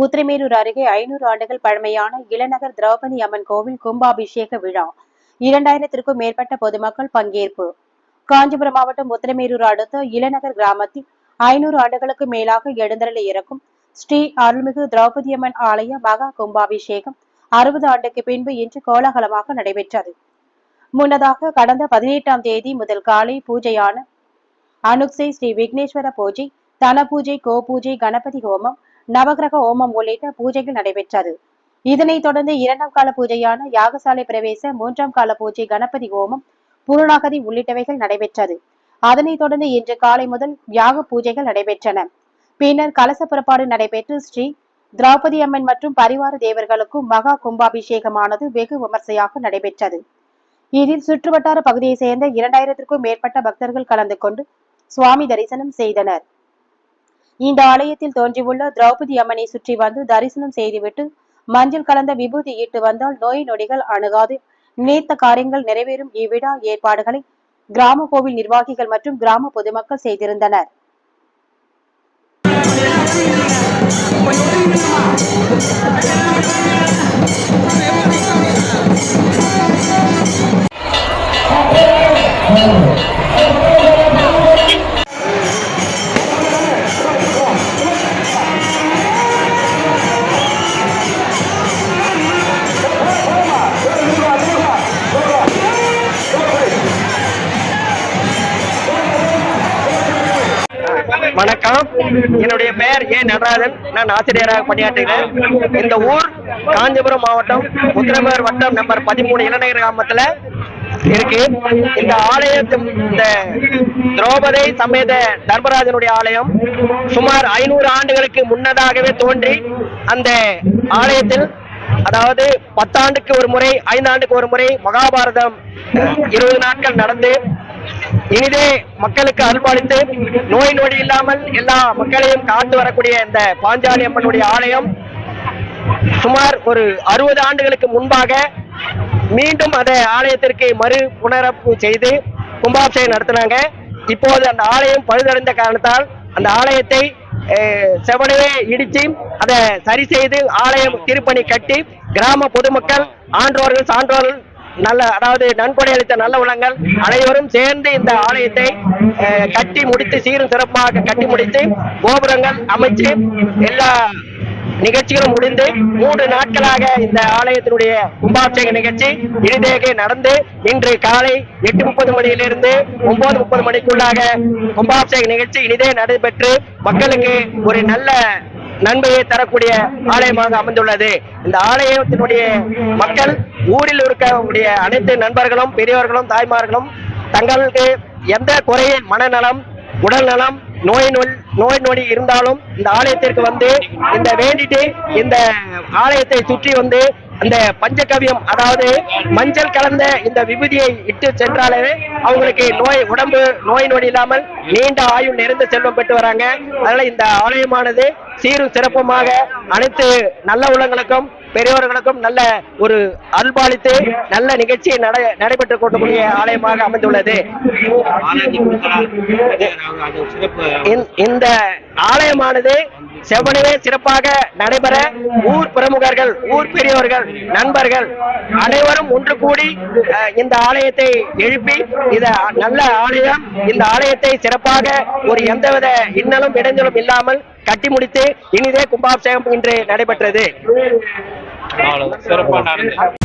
ஊத்திரமேரூர் அருகே ஐநூறு ஆண்டுகள் பழமையான இளநகர் திரௌபதி அம்மன் கோவில் கும்பாபிஷேக விழா. இரண்டாயிரத்திற்கும் மேற்பட்ட பொதுமக்கள் பங்கேற்பு. காஞ்சிபுரம் மாவட்டம் உத்திரமேரூர் அடுத்த இளநகர் கிராமத்தில் ஐநூறு ஆண்டுகளுக்கு மேலாக எழுந்தருளை இருக்கும் ஸ்ரீ அருள்மிகு திரௌபதி அம்மன் ஆலய மகா கும்பாபிஷேகம் அறுபது ஆண்டுக்கு பின்பு இன்று கோலாகலமாக நடைபெற்றது. முன்னதாக கடந்த பதினெட்டாம் தேதி முதல் காலை பூஜையான அனுக்சை ஸ்ரீ விக்னேஸ்வர பூஜை தன பூஜை கோ பூஜை கணபதி ஹோமம் நவகிரக ஹோமம் உள்ளிட்ட பூஜைகள் நடைபெற்றது. இதனைத் தொடர்ந்து இரண்டாம் கால பூஜையான யாகசாலை பிரவேச மூன்றாம் கால பூஜை கணபதி ஹோமம் புருணாகதி உள்ளிட்டவைகள் நடைபெற்றது. அதனைத் தொடர்ந்து இன்று காலை முதல் யாக பூஜைகள் நடைபெற்றன. பின்னர் கலச புறப்பாடு நடைபெற்று ஸ்ரீ திரௌபதி அம்மன் மற்றும் பரிவார தேவர்களுக்கும் மகா கும்பாபிஷேகமானது வெகு விமர்சையாக நடைபெற்றது. இதில் சுற்றுவட்டார பகுதியைச் சேர்ந்த இரண்டாயிரத்திற்கும் மேற்பட்ட பக்தர்கள் கலந்து கொண்டு சுவாமி தரிசனம் செய்தனர். இந்த ஆலயத்தில் தோன்றியுள்ள திரௌபதி அம்மனை சுற்றி வந்து தரிசனம் செய்துவிட்டு மஞ்சள் கலந்த விபூதி இட்டு வந்தால் நோய் நொடிகள் அணுகாது. நினைத்த காரியங்கள் நிறைவேறும். இவ்விழா ஏற்பாடுகளை கிராம கோவில் நிர்வாகிகள் மற்றும் கிராம பொதுமக்கள் செய்திருந்தனர். வணக்கம். என்னுடைய பெயர் ஏ நடராஜன். நான் ஆசிரியராக பணியாற்றுகிறேன். இந்த ஊர் காஞ்சிபுரம் மாவட்டம் உத்திரமேர் வட்டம் நம்பர் பதிமூணு இளநகர் கிராமத்துல இருக்கு. இந்த ஆலயத்து இந்த திரௌபதி சமேத தர்மராஜனுடைய ஆலயம் சுமார் ஐநூறு ஆண்டுகளுக்கு முன்னதாகவே தோன்றி அந்த ஆலயத்தில் அதாவது பத்தாண்டுக்கு ஒரு முறை ஐந்தாண்டுக்கு ஒரு முறை மகாபாரதம் இருபது நாட்கள் நடந்து இனிதே மக்களுக்கு அருள்பாலித்து நோய் நொடி இல்லாமல் எல்லா மக்களையும் காத்து வரக்கூடிய இந்த பாஞ்சாலி அம்மனுடைய ஆலயம் சுமார் ஒரு அறுபது ஆண்டுகளுக்கு முன்பாக மீண்டும் அந்த ஆலயத்திற்கு மறு புனரப்பு செய்து கும்பாபிஷேகம் நடத்தினாங்க. இப்போது அந்த ஆலயம் பழுதடைந்த காரணத்தால் அந்த ஆலயத்தை செவனவே இடிச்சு அதை சரி செய்து ஆலயம் திருப்பணி கட்டி கிராம பொதுமக்கள் ஆன்றோர்கள் சான்றோர்கள் நல்ல அதாவது நன்கொடை அளித்த நல்ல உள்ளங்கள் அனைவரும் சேர்ந்து இந்த ஆலயத்தை கட்டி முடித்து சீரும் சிறப்பாக கட்டி முடித்து கோபுரங்கள் அமைச்சு எல்லா நிகழ்ச்சிகளும் முடிந்து மூன்று நாட்களாக இந்த ஆலயத்தினுடைய கும்பாபிஷேக நிகழ்ச்சி இறுதியாக நடந்து இன்று காலை எட்டு முப்பது மணியிலிருந்து ஒன்பது முப்பது மணிக்குள்ளாக கும்பாபிஷேக நிகழ்ச்சி இனிதே நடைபெற்று மக்களுக்கு ஒரு நல்ல நன்மையை தரக்கூடிய ஆலயமாக அமைந்துள்ளது. இந்த ஆலயத்தினுடைய மக்கள் ஊரில் இருக்கக்கூடிய அனைத்து நண்பர்களும் பெரியவர்களும் தாய்மார்களும் தங்களுக்கு எந்த குறையின் மனநலம் உடல் நலம் நோய் நொல் நோய் நொடி இருந்தாலும் இந்த ஆலயத்திற்கு வந்து இந்த வேண்டிட்டு இந்த ஆலயத்தை சுற்றி வந்து அந்த பஞ்சகவியம் அதாவது மஞ்சள் கலந்த இந்த விபூதியை இட்டு சென்றாலே அவங்களுக்கு நோய் உடம்பு நோய் நொடி இல்லாமல் நீண்ட ஆயுள் நிறைந்த செல்வம் பெற்று வராங்க. அதனால இந்த ஆலயமானது சீரும் சிறப்புமாக அனைத்து நல்ல உள்ளங்களுக்கும் பெரியவர்களுக்கும் நல்ல ஒரு அல்பாலித்து நல்ல நிகழ்ச்சி நடை நடைபெற்றுக் கொண்டக்கூடிய ஆலயமாக அமைந்துள்ளது. இந்த- ஆலயமானது செவ்வனவே சிறப்பாக நடைபெற ஊர் பிரமுகர்கள் ஊர் பெரியவர்கள் நண்பர்கள் அனைவரும் ஒன்று கூடி அஹ், இந்த ஆலயத்தை எழுப்பி இத நல்ல ஆலயம் இந்த ஆலயத்தை சிறப்பாக ஒரு எந்தவித இன்னலும் இடைஞ்சலும் இல்லாமல் கட்டி முடித்து இனிதே கும்பாபிஷேகம் இன்று நடைபெற்றது. சிறப்பாக நடந்தது